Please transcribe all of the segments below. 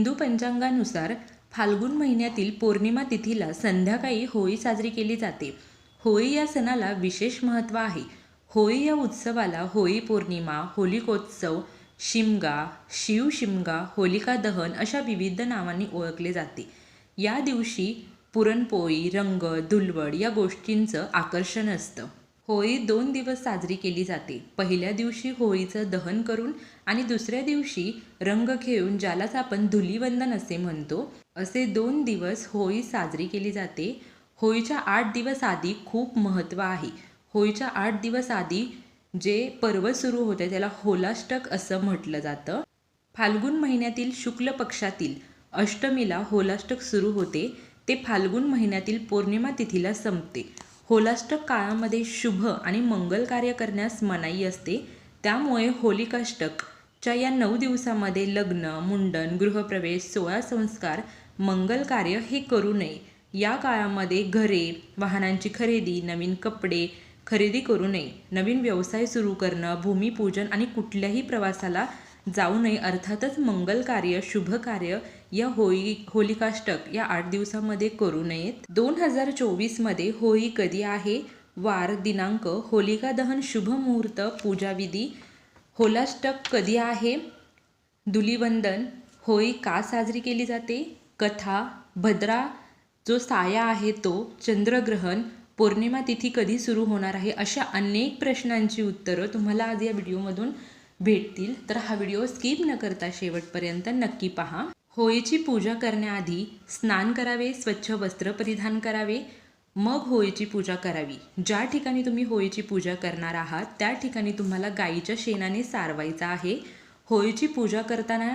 हिंदू पंचांगानुसार फाल्गुन महिन्यातील पौर्णिमा तिथीला संध्याकाळी होळी साजरी केली जाते. होळी या सणाला विशेष महत्त्व आहे. होळी या उत्सवाला होळी पौर्णिमा होलिकोत्सव शिमगा शिवशिमगा होलिका दहन अशा विविध नावांनी ओळखले जाते. या दिवशी पुरणपोळी रंग धुलवड या गोष्टींचं आकर्षण असतं. होळी दोन दिवस साजरी केली जाते. पहिल्या दिवशी होळीचं दहन करून आणि दुसऱ्या दिवशी रंग खेळून ज्यालाच आपण धुलीवंदन असे म्हणतो असे दोन दिवस होळी साजरी केली जाते. होळीच्या आठ दिवस आधी खूप महत्त्व आहे. होळीच्या आठ दिवस आधी जे पर्व सुरू होते त्याला होलाष्टक असं म्हटलं जातं. फाल्गुन महिन्यातील शुक्ल पक्षातील अष्टमीला होलाष्टक सुरू होते. ते फाल्गुन महिन्यातील पौर्णिमा तिथीला संपते. होलाष्टक काळामध्ये शुभ आणि मंगल कार्य करण्यास मनाई असते. त्यामुळे होलिकाष्टकच्या या नऊ दिवसामध्ये लग्न मुंडन गृहप्रवेश सोळा संस्कार मंगल कार्य हे करू नये. या काळामध्ये घरे वाहनांची खरेदी नवीन कपडे खरेदी करू नये. नवीन व्यवसाय सुरू करणं भूमिपूजन आणि कुठल्याही प्रवासाला जाऊ नये. अर्थातच मंगल कार्य शुभ कार्य या होळी होलिकाष्टक या आठ दिवसामध्ये करू नयेत. दोन हजार चोवीसमध्ये होळी कधी आहे? वार दिनांक होलिका दहन शुभ मुहूर्त पूजाविधी होलाष्टक कधी आहे? धुलीवंदन होळी का साजरी केली जाते? कथा भद्रा जो साया आहे तो चंद्रग्रहण पौर्णिमा तिथी कधी सुरू होणार आहे? अशा अनेक प्रश्नांची उत्तरं तुम्हाला आज या व्हिडिओमधून भेटतील तर हा व्हिडिओ स्किप न करता शेवटपर्यंत नक्की पहा. होळीची पूजा करण्याआधी स्नान करावे स्वच्छ वस्त्र परिधान करावे मग होळीची पूजा करावी. ज्या ठिकाणी तुम्ही होळीची पूजा करणार आहात त्या ठिकाणी तुम्हाला गाईच्या शेणाने सारवायचा आहे. होळीची पूजा करताना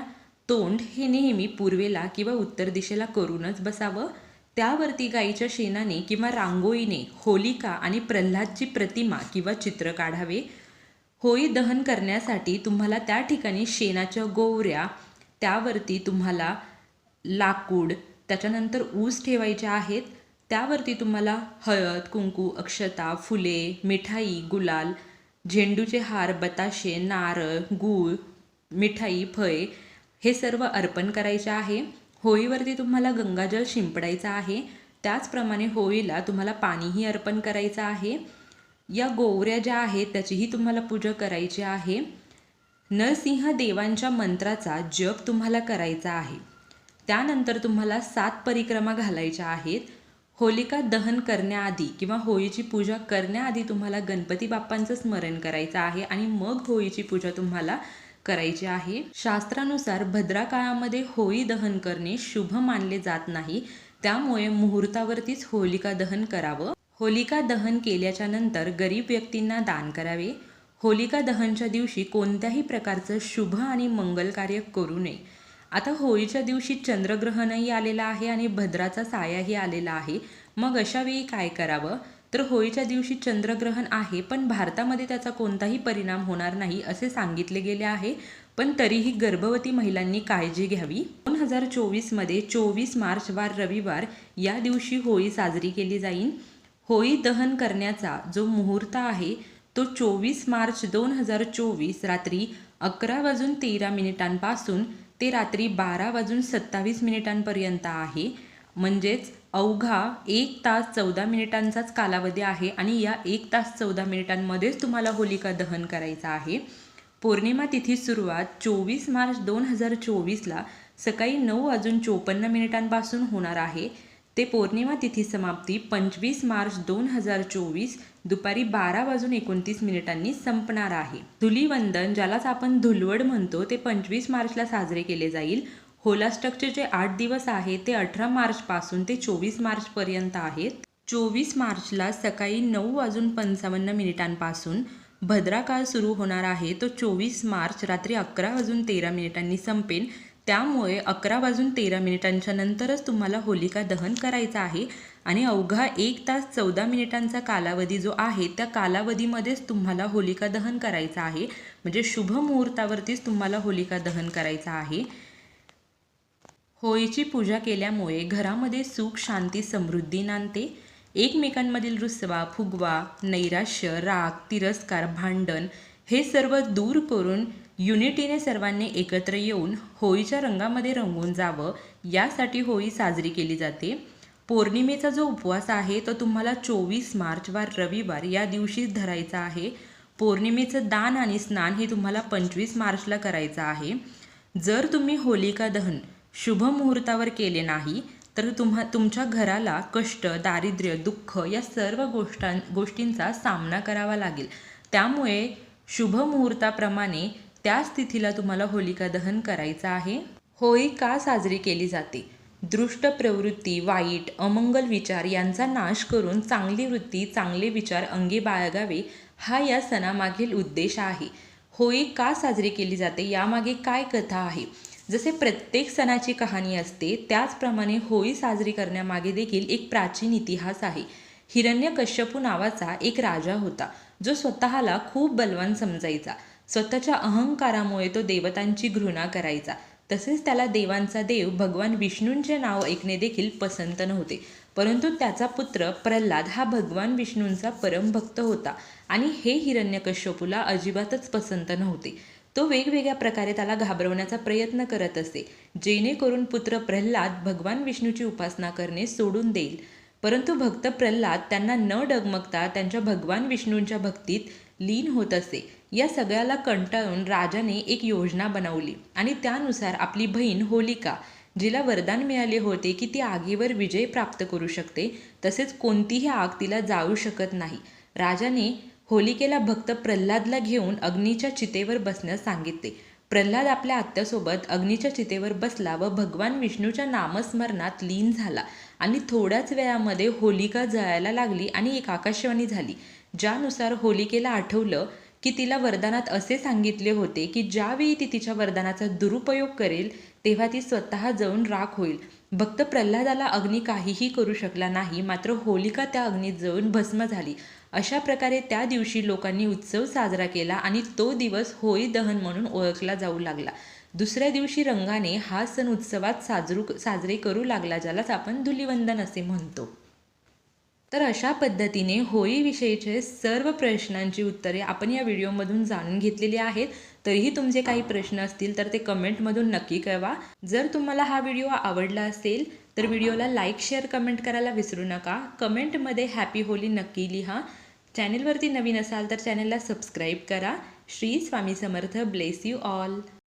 तोंड हे नेहमी पूर्वेला किंवा उत्तर दिशेला करूनच बसावं. त्यावरती गाईच्या शेणाने किंवा रांगोळीने होलिका आणि प्रल्हादची प्रतिमा किंवा चित्र काढावे. होळी दहन करण्यासाठी तुम्हाला त्या ठिकाणी शेणाच्या गोवऱ्या त्यावरती तुम्हाला लाकूड त्याच्यानंतर ऊस ठेवायचे आहेत त्यावरती तुम्हाला हळद कुंकू अक्षता फुले मिठाई गुलाल झेंडूचे हार बताशे नारळ गूळ मिठाई फळे हे सर्व अर्पण करायचे आहे. होळीवरती तुम्हाला गंगाजल शिंपडायचं आहे. त्याचप्रमाणे होळीला तुम्हाला पाणीही अर्पण करायचं आहे. या गोवऱ्या ज्या आहेत त्याचीही तुम्हाला पूजा करायची आहे. नरसिंह देवांच्या मंत्राचा जप तुम्हाला करायचा आहे. त्यानंतर तुम्हाला सात परिक्रमा घालायच्या आहेत. होलिका दहन करण्याआधी किंवा होळीची पूजा करण्याआधी तुम्हाला गणपती बाप्पांचं स्मरण करायचं आहे आणि मग होळीची पूजा तुम्हाला करायची आहे. शास्त्रानुसार भद्रा काळामध्ये होळी दहन करणे शुभ मानले जात नाही. त्यामुळे मुहूर्तावरतीच होलिका दहन करावं. होलिका दहन केल्याच्यानंतर गरीब व्यक्तींना दान करावे. होलिका दहनच्या दिवशी कोणत्याही प्रकारचं शुभ आणि मंगल कार्य करू नये. आता होळीच्या दिवशी चंद्रग्रहणही आलेलं आहे आणि भद्राचा सायाही आलेला आहे. मग अशावेळी काय करावं? तर होळीच्या दिवशी चंद्रग्रहण आहे पण भारतामध्ये त्याचा कोणताही परिणाम होणार नाही असे सांगितले गेले आहे. पण तरीही गर्भवती महिलांनी काळजी घ्यावी. दोन हजार चोवीसमध्ये चोवीस मार्च वार रविवार या दिवशी होळी साजरी केली जाईल. होळी दहन करण्याचा जो मुहूर्त आहे तो चोवीस मार्च दोन हजार चोवीस रात्री अकरा वाजून तेरा मिनिटांपासून ते रात्री बारा वाजून सत्तावीस मिनिटांपर्यंत आहे. म्हणजेच अवघा एक तास चौदा मिनिटांचाच कालावधी आहे आणि या एक तास चौदा मिनिटांमध्येच तुम्हाला होलिका दहन करायचं आहे. पौर्णिमा तिथी सुरुवात चोवीस मार्च दोन हजार चोवीसला सकाळी नऊ वाजून चोपन्न मिनिटांपासून होणार आहे. ते पौर्णिमा तिथी समाप्ती पंचवीस मार्च दोन हजार चोवीस दुपारी बारा वाजून एकोणतीस मिनिटांनी संपणार आहे. धुलीवंदन ज्यालाच आपण धुलवड म्हणतो ते पंचवीस मार्चला साजरे केले जाईल. होलास्टकचे जे आठ दिवस आहे ते अठरा मार्चपासून ते चोवीस मार्चपर्यंत आहेत. चोवीस मार्चला सकाळी नऊ वाजून पंचावन्न मिनिटांपासून भद्रा काळ सुरू होणार आहे. तो चोवीस मार्च रात्री अकरा वाजून तेरा मिनिटांनी संपेल. त्यामुळे अकरा वाजून तेरा मिनिटांच्या नंतरच तुम्हाला होलिका दहन करायचं आहे आणि अवघा एक तास चौदा मिनिटांचा कालावधी जो आहे त्या कालावधीमध्येच तुम्हाला होलिका दहन करायचं आहे. म्हणजे शुभ मुहूर्तावरतीच तुम्हाला होलिका दहन करायचं आहे. होळीची पूजा केल्यामुळे घरामध्ये सुख शांती समृद्धी नांदते. एकमेकांमधील रुसवा फुगवा नैराश्य राग तिरस्कार भांडण हे सर्व दूर करून युनिटीने सर्वांनी एकत्र येऊन होळीच्या रंगामध्ये रंगून जावं यासाठी होळी साजरी केली जाते. पौर्णिमेचा जो उपवास आहे तो तुम्हाला चोवीस मार्चवार रविवार या दिवशीच धरायचा आहे. पौर्णिमेचं दान आणि स्नान हे तुम्हाला पंचवीस मार्चला करायचं आहे. जर तुम्ही होलिका दहन शुभ मुहूर्तावर केले नाही तर तुम्हा तुमच्या घराला कष्ट दारिद्र्य दुःख या सर्व गोष्टां गोष्टींचा सामना करावा लागेल. त्यामुळे शुभ मुहूर्ताप्रमाणे त्याच तिथीला तुम्हाला होलिका दहन करायचं आहे. होळी का साजरी केली जाते? दृष्ट प्रवृत्ती वाईट अमंगल विचार यांचा नाश करून चांगली वृत्ती चांगले विचार अंगी बाळगावे हा या सणामागील उद्देश आहे. होळी का साजरी केली जाते यामागे काय कथा आहे? जसे प्रत्येक सणाची कहाणी असते त्याचप्रमाणे होळी साजरी करण्यामागे देखील एक प्राचीन इतिहास आहे. हिरण्यकश्यपू नावाचा एक राजा होता जो स्वतःला खूप बलवान समजायचा. स्वतःच्या अहंकारामुळे तो देवतांची घृणा करायचा. तसेच त्याला देवांचा देव भगवान विष्णूंचे नाव ऐकणे देखील पसंत नव्हते. परंतु त्याचा पुत्र प्रल्हाद हा भगवान विष्णूंचा परमभक्त होता आणि हे हिरण्यकश्यपूला अजिबातच पसंत नव्हते. तो वेगवेगळ्या प्रकारे त्याला घाबरवण्याचा प्रयत्न करत असे जेणेकरून पुत्र प्रल्हाद भगवान विष्णूची उपासना करणे सोडून देईल. परंतु भक्त प्रल्हाद त्यांना न डगमगता त्यांच्या भगवान विष्णूंच्या भक्तीत लीन होत असे. या सगळ्याला कंटाळून राजाने एक योजना बनवली आणि त्यानुसार आपली बहीण होलिका जिला वरदान मिळाले होते की ती आगीवर विजय प्राप्त करू शकते तसेच कोणतीही आग तिला जाळू शकत नाही. राजाने होलिकेला भक्त प्रल्हादला घेऊन अग्नीच्या चितेवर बसण्यास सांगितले. प्रल्हाद आपल्या आत्यासोबत अग्नीच्या चितेवर बसला व भगवान विष्णूच्या नामस्मरणात लीन झाला आणि थोड्याच वेळामध्ये होलिका जळायला लागली आणि एक आकाशवाणी झाली ज्यानुसार होलिकेला आठवलं की तिला वरदानात असे सांगितले होते की ज्यावेळी ती तिच्या वरदानाचा दुरुपयोग करेल तेव्हा ती स्वतः जळून राख होईल. भक्त प्रल्हादाला अग्नी काहीही करू शकला नाही मात्र होलिका त्या अग्नीत जळून भस्म झाली. अशा प्रकारे त्या दिवशी लोकांनी उत्सव साजरा केला आणि तो दिवस होळी दहन म्हणून ओळखला जाऊ लागला. दुसऱ्या दिवशी रंगाने हा सण उत्सवात साजरू साजरे करू लागला ज्यालाच आपण धुलिवंदन असे म्हणतो. तर अशा पद्धतीने होळीविषयीचे सर्व प्रश्नांची उत्तरे आपण या व्हिडिओमधून जाणून घेतलेली आहेत. तरीही तुमचे काही प्रश्न असतील तर ते कमेंटमधून नक्की कळवा. जर तुम्हाला हा व्हिडिओ आवडला असेल तर व्हिडिओला लाईक शेअर कमेंट करायला विसरू नका. कमेंटमध्ये हॅपी होली नक्की लिहा. चॅनेलवरती नवीन असाल तर चॅनेलला सबस्क्राईब करा. Shri Swami Samarth. Bless you all.